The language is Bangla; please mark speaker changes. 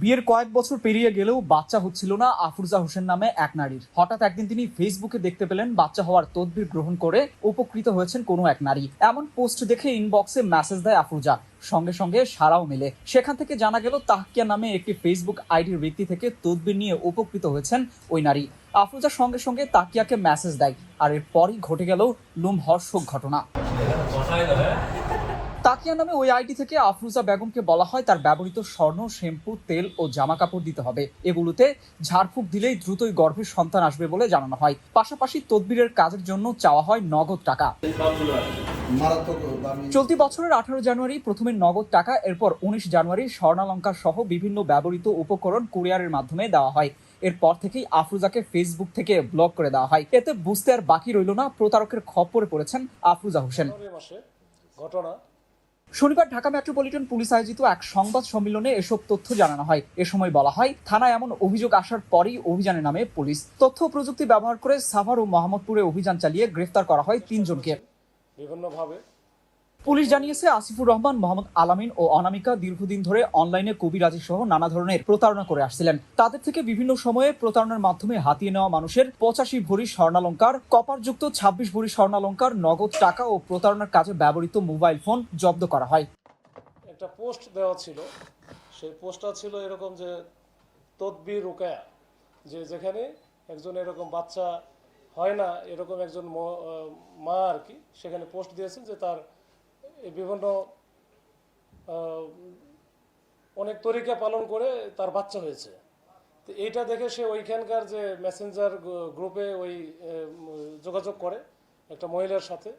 Speaker 1: বিয়ের কয়েক বছর পেরিয়ে গেলেও বাচ্চা হচ্ছিল না আফরুজা হোসেন নামে এক নারীর। হঠাৎ একদিন তিনি ফেসবুকে দেখতে পেলেন, বাচ্চা হওয়ার তদবির গ্রহণ করে উপকৃত হয়েছেন কোনো এক নারী। এমন পোস্ট দেখে ইনবক্সে মেসেজ দেয় আফরুজা। সঙ্গে সঙ্গে সারাও মেলে। সেখান থেকে জানা গেল, তাহকিয়া নামে একটি ফেসবুক আইডির ব্যক্তি থেকে তদবির নিয়ে উপকৃত হয়েছেন ওই নারী। আফরুজা সঙ্গে সঙ্গে তাকিয়াকে মেসেজ দেয়, আর এরপরই ঘটে গেল লুমহর্ষক ঘটনা। তাকিয়া নামে ওই আইডি থেকে আফরুজা বেগমকে বলা হয় তার ব্যবহৃত স্বর্ণ শ্যাম্পু তেল ও জামা কাপড় দিতে হবে। এগুলোতে ঝাড়ফুঁক দিলেই দ্রুতই গর্ভের সন্তান আসবে বলে জানানো হয়। পাশাপাশি তদবিরের কাজের জন্য চাওয়া হয় নগদ টাকা। চলতি বছরের আঠারো জানুয়ারি প্রথমে নগদ টাকা এরপর উনিশ জানুয়ারি স্বর্ণালঙ্কার সহ বিভিন্ন ব্যবহৃত উপকরণ কুরিয়ারের মাধ্যমে দেওয়া হয়। এরপর থেকেই আফরুজাকে ফেসবুক থেকে ব্লক করে দেওয়া হয়। এতে বুঝতে আর বাকি রইল না প্রতারকের খপ্পরে পড়েছেন আফরুজা হোসেন।
Speaker 2: ঘটনা
Speaker 1: শনিবার ঢাকা মেট্রোপলিটন পুলিশ আয়োজিত এক সংবাদ সম্মেলনে এসব তথ্য জানানো হয়। এ সময় বলা হয়, থানায় এমন অভিযোগ আসার পরই অভিযানে নামে পুলিশ। তথ্য প্রযুক্তি ব্যবহার করে সাভার ও মোহাম্মদপুরে অভিযান চালিয়ে গ্রেফতার করা হয় তিনজনকে।
Speaker 2: বিভিন্নভাবে
Speaker 1: পুলিশ জানিয়েছে, আসিফুর রহমান, মোহাম্মদ আলামিন ও অনামিকা দীর্ঘদিন ধরে অনলাইনে কবিরাজি সহ নানা ধরনের প্রতারণা করে আসছিলেন। তাদের থেকে বিভিন্ন সময়ে প্রতারণার মাধ্যমে হাতিয়ে নেওয়া মানুষের পঁচাশি ভরি স্বর্ণালঙ্কার, কপারযুক্ত ছাব্বিশ ভরি স্বর্ণালঙ্কার, নগদ টাকা ও প্রতারণার কাজে ব্যবহৃত মোবাইল ফোন জব্দ করা হয়।
Speaker 2: একটা পোস্ট দেওয়া ছিল। সেই পোস্টটা ছিল এরকম যে, তদবির রোকায়া, যে যেখানে একজন এরকম বাচ্চা হয় না, এরকম একজন মা আর কি, সেখানে পোস্ট দিয়েছেন যে তার বিভিন্ন অনেক তরিকা পালন করে তার বাচ্চা হয়েছে। তো এইটা দেখে সে ওইখানকার যে মেসেঞ্জার গ্রুপে ওই যোগাযোগ করে একটা মহিলার সাথে।